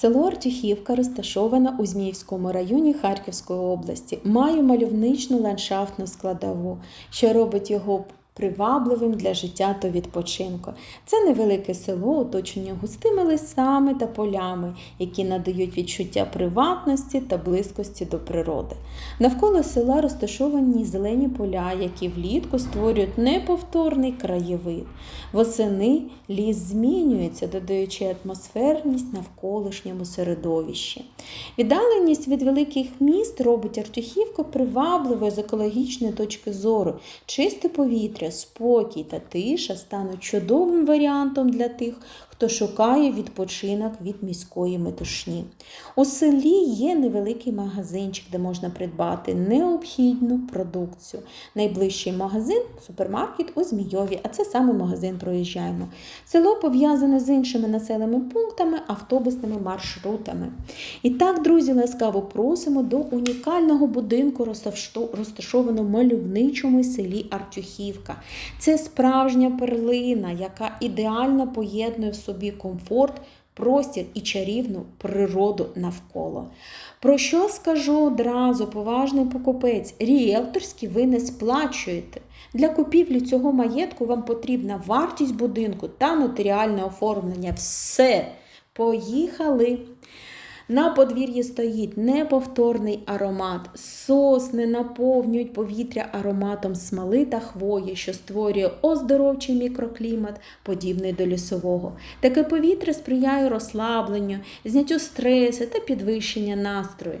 Село Артюхівка розташоване у Зміївському районі Харківської області. Має мальовничну ландшафтну складову, що робить його привабливим для життя та відпочинку. Це невелике село, оточене густими лісами та полями, які надають відчуття приватності та близькості до природи. Навколо села розташовані зелені поля, які влітку створюють неповторний краєвид. Восени ліс змінюється, додаючи атмосферність навколишньому середовищі. Віддаленість від великих міст робить Артюхівку привабливою з екологічної точки зору. Чисте повітря, спокій та тиша стануть чудовим варіантом для тих, хто шукає відпочинок від міської метушні. У селі є невеликий магазинчик, де можна придбати необхідну продукцію. Найближчий магазин супермаркет у Змійові, а це саме магазин проїжджаємо. Село пов'язане з іншими населеними пунктами, автобусними маршрутами. І так, друзі, ласкаво просимо до унікального будинку, розташованого в мальовничому селі Артюхівка. Це справжня перлина, яка ідеально поєднує в собі комфорт, простір і чарівну природу навколо. Про що скажу одразу, поважний покупець? Ріелторські ви не сплачуєте. Для купівлі цього маєтку вам потрібна вартість будинку та нотаріальне оформлення. Все. Поїхали! На подвір'ї стоїть неповторний аромат. Сосни наповнюють повітря ароматом смоли та хвої, що створює оздоровчий мікроклімат, подібний до лісового. Таке повітря сприяє розслабленню, зняттю стресу та підвищення настрою.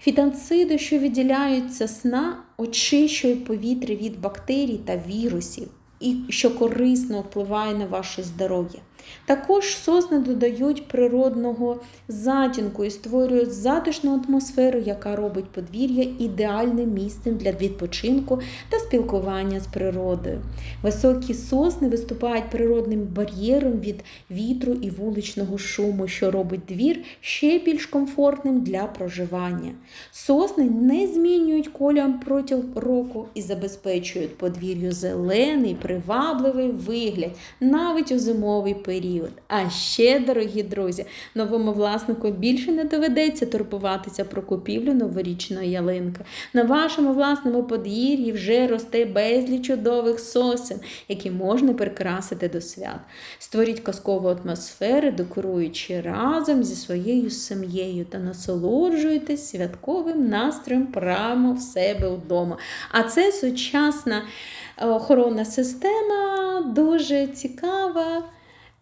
Фітанциди, що відділяються сна, очищують повітря від бактерій та вірусів, і що корисно впливає на ваше здоров'я. Також сосни додають природного затінку і створюють затишну атмосферу, яка робить подвір'я ідеальним місцем для відпочинку та спілкування з природою. Високі сосни виступають природним бар'єром від вітру і вуличного шуму, що робить двір ще більш комфортним для проживання. Сосни не змінюють кольор протягом року і забезпечують подвір'ю зелений, привабливий вигляд, навіть у зимовий період період. А ще, дорогі друзі, новому власнику більше не доведеться турбуватися про купівлю новорічної ялинки. На вашому власному подвір'ї вже росте безліч чудових сосен, які можна прикрасити до свят. Створіть казкову атмосферу, декоруючи разом зі своєю сім'єю та насолоджуйтесь святковим настроєм прямо в себе вдома. А це сучасна охоронна система, дуже цікава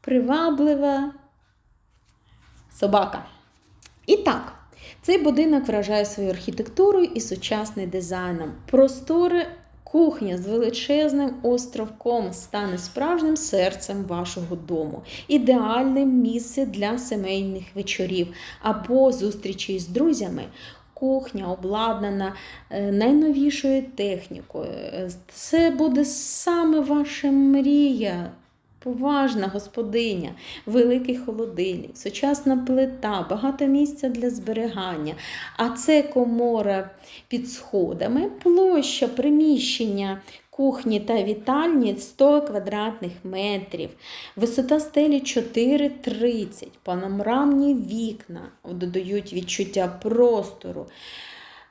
приваблива собака. І так, цей будинок вражає своєю архітектурою і сучасним дизайном. Простори кухня з величезним островком стане справжнім серцем вашого дому, ідеальним місце для сімейних вечорів або зустрічі з друзями. Кухня обладнана е, найновішою технікою. Це буде саме ваша мрія поважна господиня, великий холодильник, сучасна плита, багато місця для зберігання. А це комора під сходами, площа приміщення. Кухні та вітальні 100 квадратних метрів, висота стелі 4,30, панорамні вікна додають відчуття простору,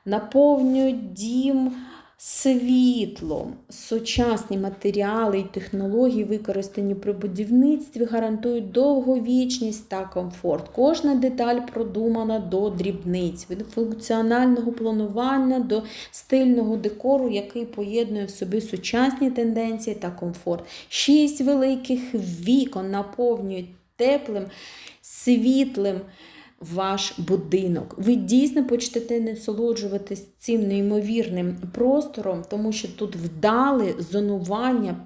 наповнюють дім світлом, сучасні матеріали і технології, використані при будівництві, гарантують довговічність та комфорт. Кожна деталь продумана до дрібниць, від функціонального планування до стильного декору, який поєднує в собі сучасні тенденції та комфорт. Шість великих вікон наповнюють теплим, світлим ваш будинок. Ви дійсно почнете насолоджуватись цим неймовірним простором, тому що тут вдале зонування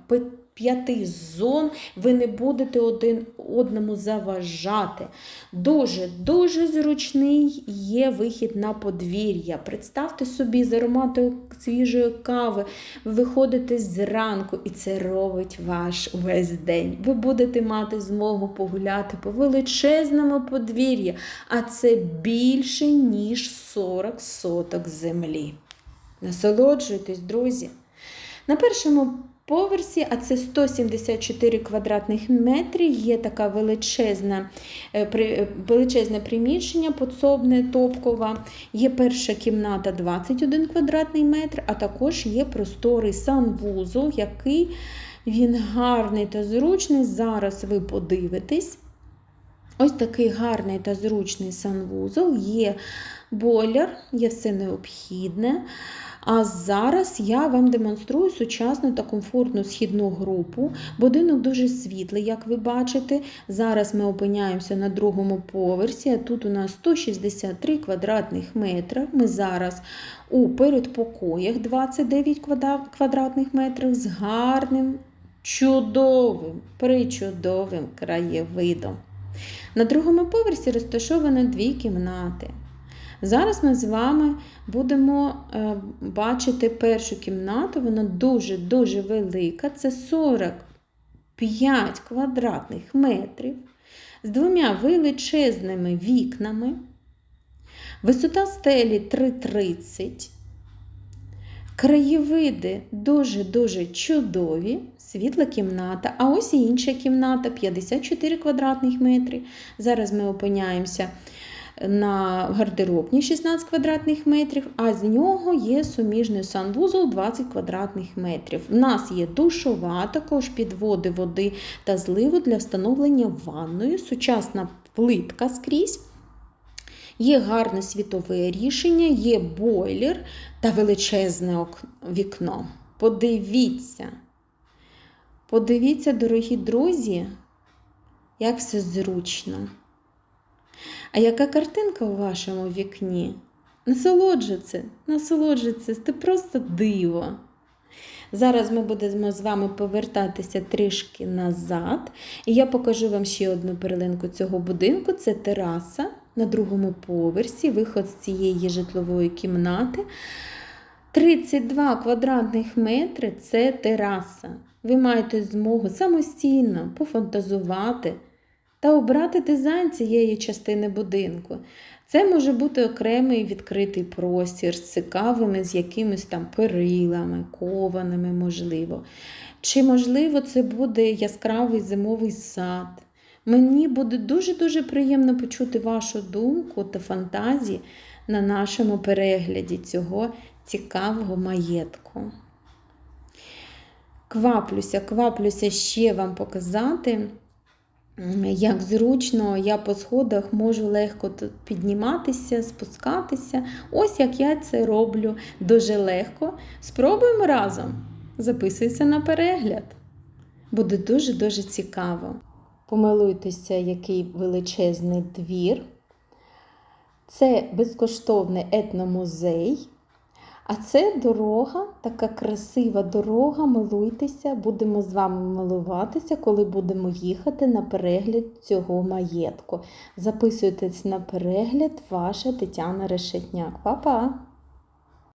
п'яти зон ви не будете один одному заважати. Дуже-дуже зручний є вихід на подвір'я. Представте собі, з ароматою свіжої кави, ви виходите зранку, і це робить ваш увесь день. Ви будете мати змогу погуляти по величезному подвір'ї, а це більше, ніж 40 соток землі. Насолоджуйтесь, друзі. На першому поверсі, а це 174 квадратних метри. Є така величезна, е, е, величезне приміщення подсобне Топкова. Є перша кімната 21 квадратний метр, а також є просторий санвузол, який він гарний та зручний. Зараз ви подивитесь. Ось такий гарний та зручний санвузол, є бойлер, є все необхідне. А зараз я вам демонструю сучасну та комфортну східну групу. Будинок дуже світлий, як ви бачите. Зараз ми опиняємося на другому поверсі. Тут у нас 163 квадратних метри. Ми зараз у передпокоях 29 квадратних метрів з гарним, чудовим, причудовим краєвидом. На другому поверсі розташовано дві кімнати. Зараз ми з вами будемо е, бачити першу кімнату. Вона дуже-дуже велика. Це 45 квадратних метрів з двома величезними вікнами. Висота стелі 3,30. Краєвиди дуже-дуже чудові, світла кімната. А ось і інша кімната 54 квадратних метри. Зараз ми опиняємося на гардеробній 16 квадратних метрів, а з нього є суміжний санвузол 20 квадратних метрів. У нас є душова, також підводи води та зливу для встановлення ванної, сучасна плитка скрізь. Є гарне світове рішення, є бойлер та величезне вікно. Подивіться. Подивіться, дорогі друзі, як все зручно. А яка картинка у вашому вікні? Насолоджується, насолоджується, це просто диво. Зараз ми будемо з вами повертатися трішки назад. І я покажу вам ще одну перлинку цього будинку. Це тераса на другому поверсі, виход з цієї житлової кімнати. 32 квадратних метри це тераса. Ви маєте змогу самостійно пофантазувати та обрати дизайн цієї частини будинку. Це може бути окремий відкритий простір з цікавими, з якимись там перилами, кованими, можливо. Чи, можливо, це буде яскравий зимовий сад. Мені буде дуже-дуже приємно почути вашу думку та фантазії на нашому перегляді цього цікавого маєтку. Кваплюся, кваплюся ще вам показати, як зручно я по сходах можу легко тут підніматися, спускатися. Ось як я це роблю дуже легко. Спробуємо разом. Записуйся на перегляд. Буде дуже-дуже цікаво. Помилуйтеся, який величезний двір. Це безкоштовний етномузей. А це дорога, така красива дорога. Милуйтеся, будемо з вами милуватися, коли будемо їхати на перегляд цього маєтку. Записуйтесь на перегляд, ваша Тетяна Решетняк. Па-па!